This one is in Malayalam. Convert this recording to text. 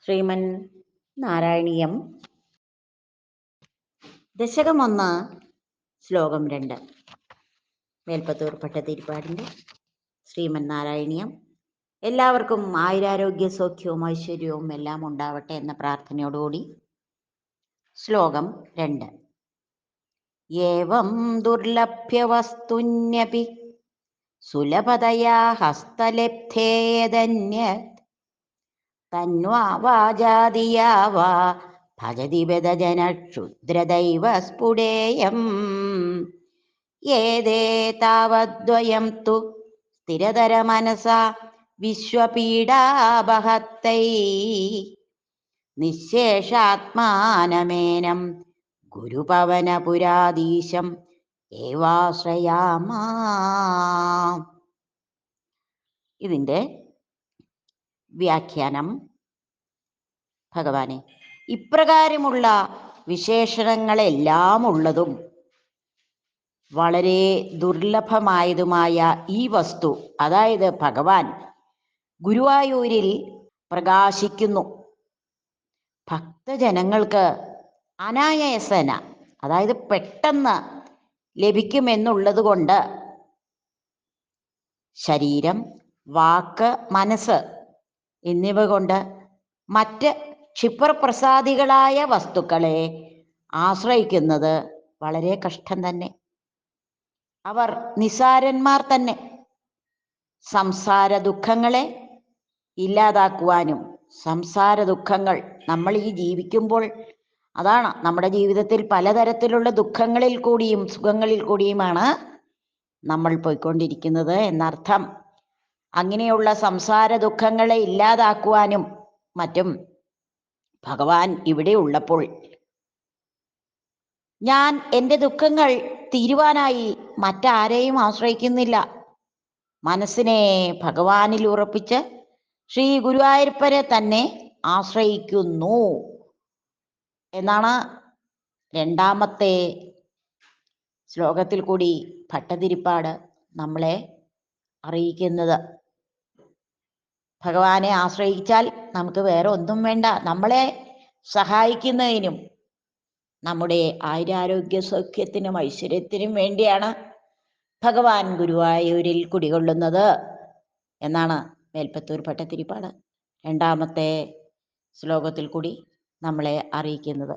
ശ്രീമൻ നാരായണീയം. ദശകം ഒന്ന് ശ്ലോകം രണ്ട്. മേൽപ്പത്തൂർ ഭട്ടതിരിപ്പാടിന്റെ ശ്രീമൻ നാരായണീയം. എല്ലാവർക്കും ആയുരാരോഗ്യ സൗഖ്യവും ഐശ്വര്യവും എല്ലാം ഉണ്ടാവട്ടെ എന്ന പ്രാർത്ഥനയോടുകൂടി ശ്ലോകം രണ്ട്. ഏവം ദുർലഭ്യവസ്തുന്യപി സുലഭതയാ ഹസ്തലബ്ധേയതന്യത് തന്വാ വാചാദിയാ വാ ഭജതി ബദജന ക്ഷുദ്രദൈവ സ്ഫുടേയം ഏതേ താവദ്വയം തു സ്ഥിരതരമനസാ വിശ്വപീഡാപഹത്തൈ. നിശേഷാത്മാനമേനം ഗുരുപവനപുരാധീശം ഏവാശ്രയാമാ. ഇതിന്റെ വ്യാഖ്യാനം. ഭഗവാനെ ഇപ്രകാരമുള്ള വിശേഷണങ്ങളെല്ലാം ഉള്ളതും വളരെ ദുർലഭമായതുമായ ഈ വസ്തു അതായത് ഭഗവാൻ ഗുരുവായൂരിൽ പ്രകാശിക്കുന്നു. ഭക്തജനങ്ങൾക്ക് അനായാസന അതായത് പെട്ടെന്ന് ലഭിക്കുമെന്നുള്ളത് കൊണ്ട് ശരീരം വാക്ക് മനസ്സ് എന്നിവ കൊണ്ട് മറ്റ് ക്ഷിപ്രപ്രസാദികളായ വസ്തുക്കളെ ആശ്രയിക്കുന്നത് വളരെ കഷ്ടം തന്നെ. അവർ നിസാരന്മാർ തന്നെ. സംസാര ദുഃഖങ്ങളെ ഇല്ലാതാക്കുവാനും സംസാര ദുഃഖങ്ങൾ നമ്മൾ ഈ ജീവിക്കുമ്പോൾ അതാണ് നമ്മുടെ ജീവിതത്തിൽ പലതരത്തിലുള്ള ദുഃഖങ്ങളിൽ കൂടിയും സുഖങ്ങളിൽ കൂടിയുമാണ് നമ്മൾ പോയിക്കൊണ്ടിരിക്കുന്നത് എന്നർത്ഥം. അങ്ങനെയുള്ള സംസാര ദുഃഖങ്ങളെ ഇല്ലാതാക്കുവാനും മറ്റും ഭഗവാൻ ഇവിടെ ഉള്ളപ്പോൾ ഞാൻ എന്റെ ദുഃഖങ്ങൾ തീരുവാനായി മറ്റാരെയും ആശ്രയിക്കുന്നില്ല. മനസ്സിനെ ഭഗവാനിൽ ഉറപ്പിച്ച് ശ്രീ ഗുരുവായൂരപ്പനെ തന്നെ ആശ്രയിക്കുന്നു എന്നാണ് രണ്ടാമത്തെ ശ്ലോകത്തിൽ കൂടി ഭട്ടതിരിപ്പാട് നമ്മളെ അറിയിക്കുന്നത്. ഭഗവാനെ ആശ്രയിച്ചാൽ നമുക്ക് വേറെ ഒന്നും വേണ്ട. നമ്മളെ സഹായിക്കുന്നതിനും നമ്മുടെ ആയുരാരോഗ്യ സൗഖ്യത്തിനും ഐശ്വര്യത്തിനും വേണ്ടിയാണ് ഭഗവാൻ ഗുരുവായൂരിൽ കുടികൊള്ളുന്നത് എന്നാണ് മേൽപ്പത്തൂർ ഭട്ടത്തിരിപ്പാട് രണ്ടാമത്തെ ശ്ലോകത്തിൽ കൂടി നമ്മളെ അറിയിക്കുന്നത്.